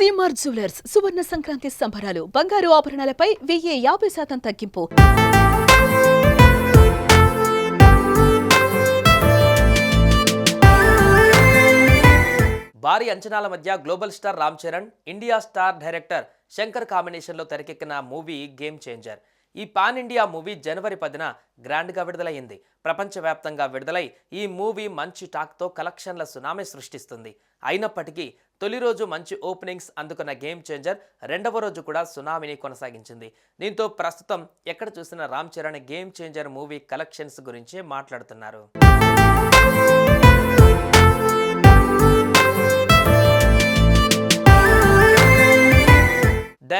CMR jewellers సువర్ణ సంక్రాంతి సంబరాలు బంగారు ఆభరణాలపై వెయ్యి యాభై శాతం తగ్గింపు. భారీ అంచనాల మధ్య global star Ram Charan India star director Shankar కాంబినేషన్లో తెరకెక్కిన మూవీ గేమ్ చేంజర్. ఈ పాన్ ఇండియా మూవీ జనవరి పదిన గ్రాండ్గా విడుదలయ్యింది. ప్రపంచవ్యాప్తంగా విడుదలై ఈ మూవీ మంచి టాక్తో కలెక్షన్ల సునామీ సృష్టిస్తుంది. అయినప్పటికీ తొలి రోజు మంచి ఓపెనింగ్స్ అందుకున్న గేమ్ చేంజర్ రెండవ రోజు కూడా సునామీని కొనసాగించింది. దీంతో ప్రస్తుతం ఎక్కడ చూసిన Ram Charan game changer movie collections గురించి మాట్లాడుతున్నారు.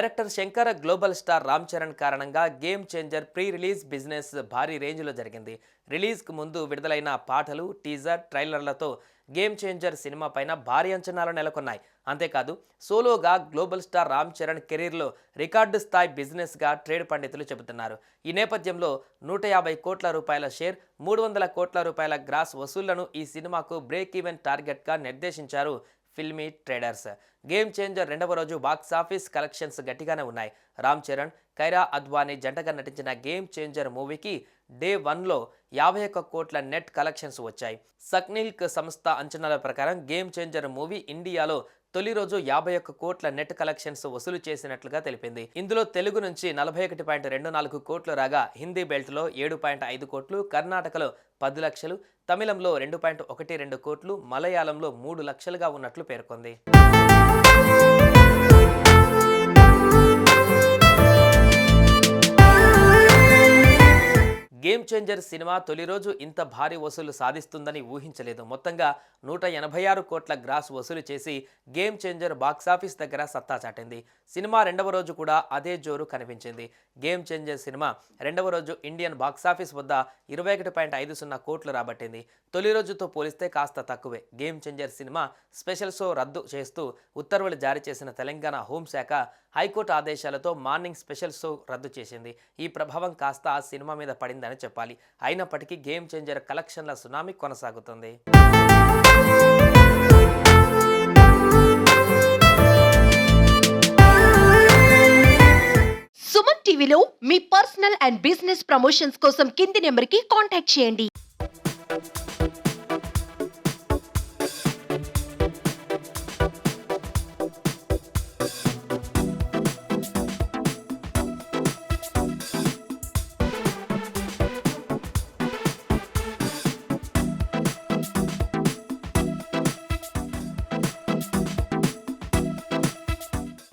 Director Shankar global star Ram Charan కారణంగా game changer pre release business భారీ రేంజ్లో జరిగింది. రిలీజ్కు ముందు విడుదలైన పాటలు టీజర్ ట్రైలర్లతో గేమ్ చేంజర్ సినిమా పైన భారీ అంచనాలు నెలకొన్నాయి. అంతేకాదు సోలోగా గ్లోబల్ స్టార్ రామ్ చరణ్ కెరీర్లో రికార్డు స్థాయి బిజినెస్గా ట్రేడ్ పండితులు చెబుతున్నారు. ఈ నేపథ్యంలో నూట యాభై కోట్ల రూపాయల షేర్ మూడు వందల కోట్ల రూపాయల గ్రాస్ వసూళ్ళను ఈ సినిమాకు బ్రేక్ ఈవెన్ టార్గెట్గా నిర్దేశించారు ఫిల్మీ ట్రేడర్స్. గేమ్ చేంజర్ రెండవ రోజు బాక్స్ ఆఫీస్ కలెక్షన్స్ గట్టిగానే ఉన్నాయి. రామ్ చరణ్ కైరా అద్వానీ జంటగా నటించిన గేమ్ చేంజర్ మూవీకి డే వన్లో యాభై ఒక్క కోట్ల నెట్ కలెక్షన్స్ వచ్చాయి. సక్నిల్క్ సంస్థ అంచనాల ప్రకారం గేమ్ చేంజర్ మూవీ ఇండియాలో తొలి రోజు యాభై ఒక్క కోట్ల నెట్ కలెక్షన్స్ వసూలు చేసినట్లుగా తెలిపింది. ఇందులో తెలుగు నుంచి నలభై ఒకటి పాయింట్ రెండు నాలుగు కోట్లు రాగా హిందీ బెల్ట్లో ఏడు పాయింట్ ఐదు కోట్లు కర్ణాటకలో పది లక్షలు తమిళంలో రెండు పాయింట్ ఒకటి రెండు కోట్లు మలయాళంలో మూడు లక్షలుగా ఉన్నట్లు పేర్కొంది. గేమ్ చేంజర్ సినిమా తొలి రోజు ఇంత భారీ వసూలు సాధిస్తుందని ఊహించలేదు. మొత్తంగా నూట ఎనభై ఆరు కోట్ల గ్రాస్ వసూలు చేసి గేమ్ చేంజర్ బాక్సాఫీస్ దగ్గర సత్తా చాటింది. సినిమా రెండవ రోజు కూడా అదే జోరు కనిపించింది. గేమ్ చేంజర్ సినిమా రెండవ రోజు ఇండియన్ బాక్సాఫీస్ వద్ద ఇరవై ఒకటి పాయింట్ ఐదు సున్నా కోట్లు రాబట్టింది. తొలి రోజుతో పోలిస్తే కాస్త తక్కువే. గేమ్ చేంజర్ సినిమా స్పెషల్ షో రద్దు చేస్తూ ఉత్తర్వులు జారీ చేసిన తెలంగాణ హోంశాఖ హైకోర్టు ఆదేశాలతో మార్నింగ్ స్పెషల్ షో రద్దు చేసింది. ఈ ప్రభావం కాస్త ఆ సినిమా మీద పడిందని చెప్పాలి. అయినప్పటికీ గేమ్ చేంజర్ కలెక్షన్ల సునామీ కొనసాగుతుంది. సుమన్ టీవీలో మీ పర్సనల్ అండ్ బిజినెస్ ప్రమోషన్స్ కోసం కింది నెంబర్కి కాంటాక్ట్ చేయండి.